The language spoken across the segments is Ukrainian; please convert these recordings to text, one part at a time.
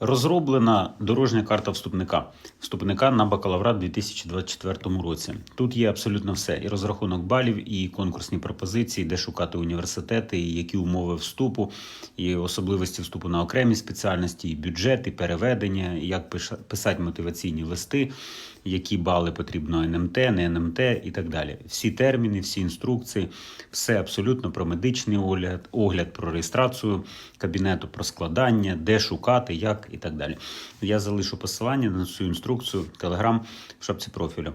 Розроблена дорожня карта вступника. Вступника на бакалаврат у 2024 році. Тут є абсолютно все: і розрахунок балів, і конкурсні пропозиції, де шукати університети, і які умови вступу, і особливості вступу на окремі спеціальності, і бюджет, і переведення, і як писати мотиваційні листи, які бали потрібно НМТ, не НМТ і так далі. Всі терміни, всі інструкції, все абсолютно про медичний огляд, огляд про реєстрацію кабінету, про складання, де шукати, як і так далі. Я залишу посилання на цю інструкцію Телеграм в шапці профілю.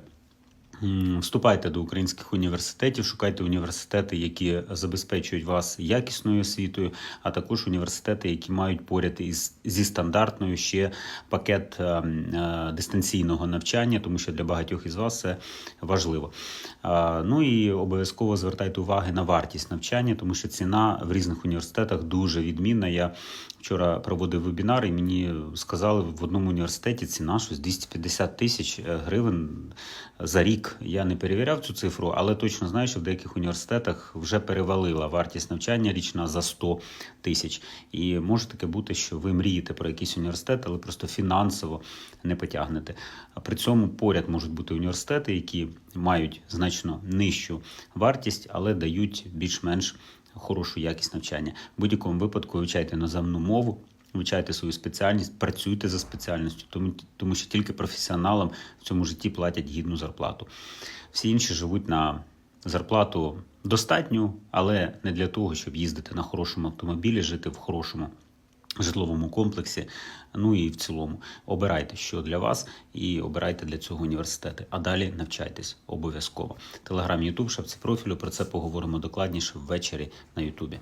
Вступайте до українських університетів, шукайте університети, які забезпечують вас якісною освітою, а також університети, які мають поряд із зі стандартною ще пакет е, е, дистанційного навчання, тому що для багатьох із вас це важливо. Ну і обов'язково звертайте уваги на вартість навчання, тому що ціна в різних університетах дуже відмінна. Я вчора проводив вебінар, і мені сказали в одному університеті ціна щось 250 тисяч е, гривень за рік. Я не перевіряв цю цифру, але точно знаю, що в деяких університетах вже перевалила вартість навчання річна за 100 тисяч. І може таке бути, що ви мрієте про якийсь університет, але просто фінансово не потягнете. При цьому поряд можуть бути університети, які мають значно нижчу вартість, але дають більш-менш хорошу якість навчання. В будь-якому випадку вивчайте іноземну мову. Вивчайте свою спеціальність, працюйте за спеціальністю, тому, тому що тільки професіоналам в цьому житті платять гідну зарплату. Всі інші живуть на зарплату достатню, але не для того, щоб їздити на хорошому автомобілі, жити в хорошому житловому комплексі. Ну і в цілому обирайте, що для вас, і обирайте для цього університети. А далі навчайтесь обов'язково. Телеграм, Ютуб, шапці профілю. Про це поговоримо докладніше ввечері на Ютубі.